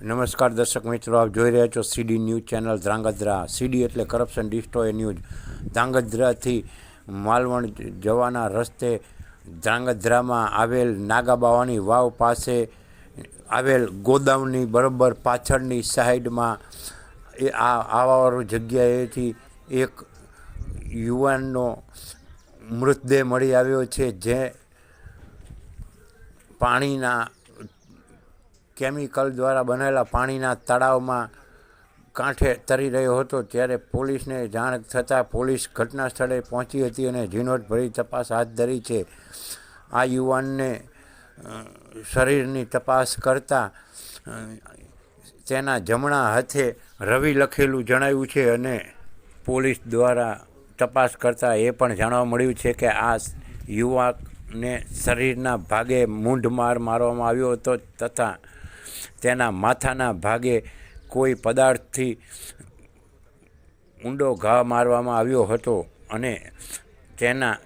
નમસ્કાર દર્શક મિત્રો, આપ જોઈ રહ્યા છો CD news channel Dhrangadhra CD એટલે કરપ્શન ડિસ્ટ્રોય ન્યૂઝ. ધ્રાંગધ્રાથી માલવણ જવાના રસ્તે ધ્રાંગધ્રામાં આવેલ નાગાબાવાની વાવ પાસે આવેલ ગોદામની બરાબર પાછળની સાઈડમાં એ આ આવાવાળું જગ્યાએથી એક યુવાનનો મૃતદેહ મળી આવ્યો છે, જે પાણીના કેમિકલ દ્વારા બનેલા પાણીના તળાવમાં કાંઠે તરી રહ્યો હતો ત્યારે પોલીસને જાણ થતાં પોલીસ ઘટના સ્થળે પહોંચી હતી અને ઝીણવટભરી તપાસ હાથ ધરી છે. આ યુવાનને શરીરની તપાસ કરતાં તેના જમણા હાથે રવિ લખેલું જણાવ્યું છે અને પોલીસ દ્વારા તપાસ કરતાં એ પણ જાણવા મળ્યું છે કે આ યુવાને શરીરના ભાગે મૂંઢ માર મારવામાં આવ્યો હતો તથા તેના માથાના ભાગે કોઈ પદાર્થથી ઊંડો ઘા મારવામાં આવ્યો હતો અને તેના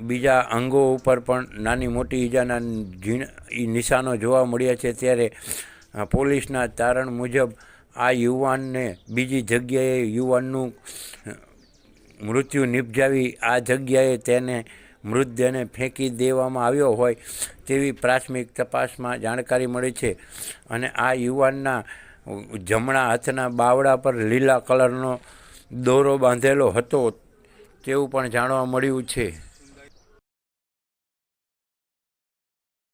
બીજા અંગો ઉપર પણ નાની મોટી ઈજાના નિશાનો જોવા મળ્યા છે. ત્યારે પોલીસના તારણ મુજબ આ યુવાનને બીજી જગ્યાએ યુવાનનું મૃત્યુ નિપજાવી આ જગ્યાએ તેને મૃતદેહને ફેંકી દેવામાં આવ્યો હોય તેવી પ્રાથમિક તપાસમાં જાણકારી મળી છે. અને આ યુવાનના જમણા હાથના બાવડા પર લીલા કલરનો દોરો બાંધેલો હતો, તેવું પણ જાણવા મળ્યું છે.